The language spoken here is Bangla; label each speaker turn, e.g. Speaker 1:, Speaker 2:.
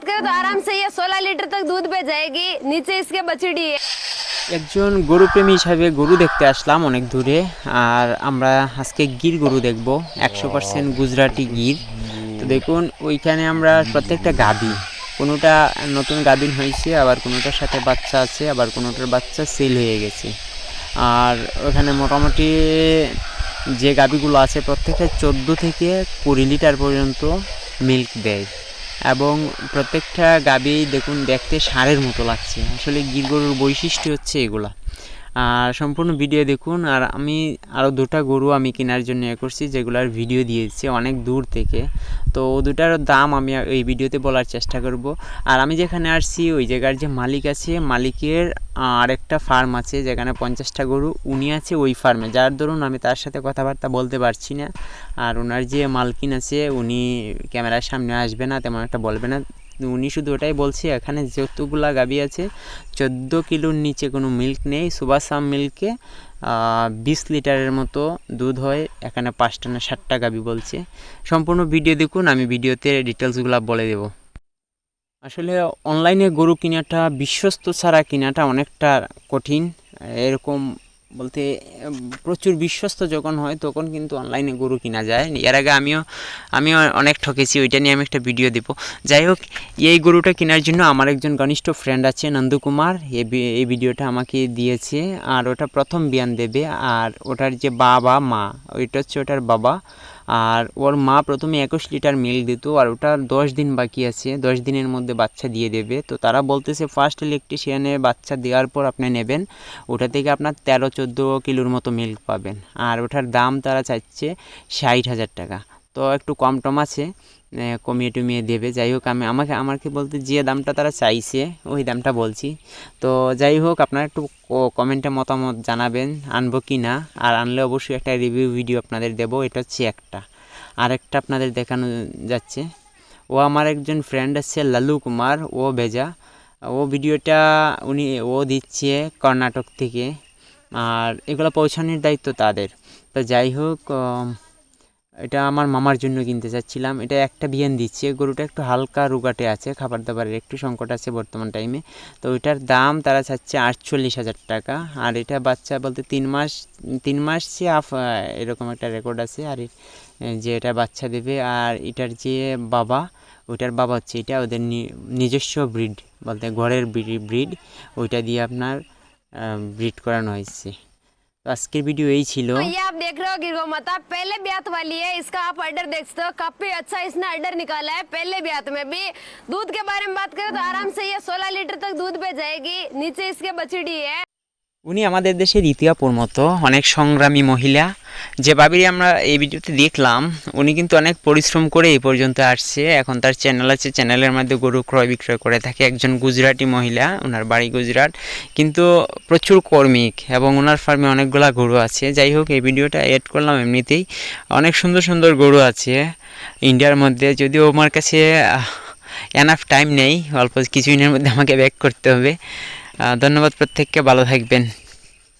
Speaker 1: बात करें तो आराम से ये 16 लीटर तक दूध पे जाएगी नीचे इसके बछड़ी है
Speaker 2: একজন গরুপ্রেমী হিসাবে গরু দেখতে আসলাম অনেক দূরে আর আমরা আজকে গির গরু দেখব একশো পার্সেন্ট গুজরাটি গির তো দেখুন ওইখানে আমরা প্রত্যেকটা গাভী কোনোটা নতুন গাভীন হয়েছে আবার কোনোটার সাথে বাচ্চা আছে আবার কোনোটার বাচ্চা সেল হয়ে গেছে আর ওখানে মোটামুটি যে গাভীগুলো আছে প্রত্যেকটা চোদ্দো থেকে কুড়ি লিটার পর্যন্ত মিল্ক দেয় এবং প্রত্যেকটা গাবি দেখুন দেখতে সারের মতো লাগছে। আসলে গির গরুর বৈশিষ্ট্য হচ্ছে এগুলা। আর সম্পূর্ণ ভিডিও দেখুন। আর আমি আরও দুটা গরু আমি কেনার জন্য এ করছি, যেগুলার ভিডিও দিয়েছি অনেক দূর থেকে। তো দুটার দাম আমি এই ভিডিওতে বলার চেষ্টা করব। আর আমি যেখানে আসছি, ওই জায়গার যে মালিক আছে, মালিকের আরেকটা ফার্ম আছে, যেখানে পঞ্চাশটা গরু, উনি আছে ওই ফার্মে। যার দরুন আমি তার সাথে কথাবার্তা বলতে পারছি না। আর ওনার যে মালকিন আছে, উনি ক্যামেরার সামনে আসবে না, তেমন একটা বলবে না। উনি শুধু ওটাই বলছে, এখানে যতগুলা গাবি আছে, চোদ্দ কিলোর নিচে কোনো মিল্ক নেই, সুবাসাম মিল্কে বিশ লিটারের মতো দুধ হয়, এখানে পাঁচটা না ষাটটা গাবি বলছে। সম্পূর্ণ ভিডিও দেখুন, আমি ভিডিওতে ডিটেলসগুলো বলে দেবো। আসলে অনলাইনে গরু কেনাটা, বিশ্বস্ত ছাড়া কেনাটা অনেকটা কঠিন। এরকম বলতে প্রচুর বিশ্বস্ত যখন হয়, তখন কিন্তু অনলাইনে গরু কিনা যায়। এর আগে আমিও আমিও অনেক ঠকেছি, ওইটা নিয়ে আমি একটা ভিডিও দেব। যাই হোক, এই গরুটা কেনার জন্য আমার একজন ঘনিষ্ঠ ফ্রেন্ড আছে নন্দকুমার এই ভিডিওটা আমাকে দিয়েছে, আর ওটা প্রথম বিয়ান দেবে। আর ওটার যে বাবা, মা, ওইটা হচ্ছে ওটার বাবা। আর ওর মা প্রথমে একুশ লিটার মিল্ক দিত আর ওটার দশ দিন বাকি আছে, দশ দিনের মধ্যে বাচ্চা দিয়ে দেবে। তো তারা বলতেছে ফার্স্ট ইলেকট্রিশিয়ানে বাচ্চা দেওয়ার পর আপনি নেবেন, ওটা থেকে আপনার তেরো, চোদ্দ কিলোর মতো মিল্ক পাবেন। আর ওটার দাম তারা চাইছে ষাট হাজার টাকা। তো একটু কম টম আছে কমিয়ে টমিয়ে দেবে। যাই হোক, আমি আমাকে আমাকে বলতে, যে দামটা তারা চাইছে, ওই দামটা বলছি। তো যাই হোক, আপনারা একটু কমেন্টে মতামত জানাবেন, আনব কি না। আর আনলে অবশ্যই একটা রিভিউ ভিডিও আপনাদের দেবো, এটা হচ্ছে একটা। আরেকটা আপনাদের দেখানো যাচ্ছে। ও আমার একজন ফ্রেন্ড আছে, লালু কুমার, ও ভেজা। ও ভিডিওটা উনি, ও দিচ্ছে কর্ণাটক থেকে। আর এগুলো পৌঁছানোর দায়িত্ব তাদের। তো যাই হোক এটা আমার মামার জন্য কিনতে চাচ্ছিলাম। এটা একটা বিয়ান দিচ্ছে। গরুটা একটু হালকা রুগাটে আছে খাবার দাবারের একটু সংকট আছে বর্তমান টাইমে তো ওইটার দাম তারা চাচ্ছে আটচল্লিশ হাজার টাকা। আর এটা বাচ্চা বলতে তিন মাস তিন মাস সে আফ এরকম একটা রেকর্ড আছে। আর যে এটা বাচ্চা দেবে আর এটার যে বাবা, ওইটার বাবা হচ্ছে এটা, ওদের নিজস্ব ব্রিড বলতে ঘরের ব্রিড ওইটা দিয়ে আপনার ব্রিড করানো হয়েছে। तो आजकल वीडियो यही छिलो।
Speaker 1: तो ये आप देख रहे हो गिरगो माता, पहले ब्यात वाली है, इसका आप ऑर्डर देख सकते हो, काफ़ी अच्छा इसने ऑर्डर निकाला है, पहले ब्यात में भी। दूध के बारे में बात करें तो आराम से ये 16 लीटर तक दूध पे जाएगी, नीचे इसके बछड़ी है।
Speaker 2: উনি আমাদের দেশের ইতিহাপুর মতো অনেক সংগ্রামী মহিলা। যে বাবিরি আমরা এই ভিডিওতে দেখলাম, উনি কিন্তু অনেক পরিশ্রম করে এই পর্যন্ত আসছে। এখন তার চ্যানেল আছে, চ্যানেলের মধ্যে গরু ক্রয় বিক্রয় করে থাকে। একজন গুজরাটি মহিলা ওনার বাড়ি গুজরাট। কিন্তু প্রচুর কর্মিক এবং ওনার ফার্মে অনেকগুলা গরু আছে। যাই হোক, এই ভিডিওটা এড করলাম এমনিতেই। অনেক সুন্দর সুন্দর গরু আছে ইন্ডিয়ার মধ্যে। যদিও আমার কাছে এনাফ টাইম নেই, অল্প কিছুদিনের মধ্যে আমাকে ব্যাক করতে হবে। ধন্যবাদ প্রত্যেককে ভালো থাকবেন।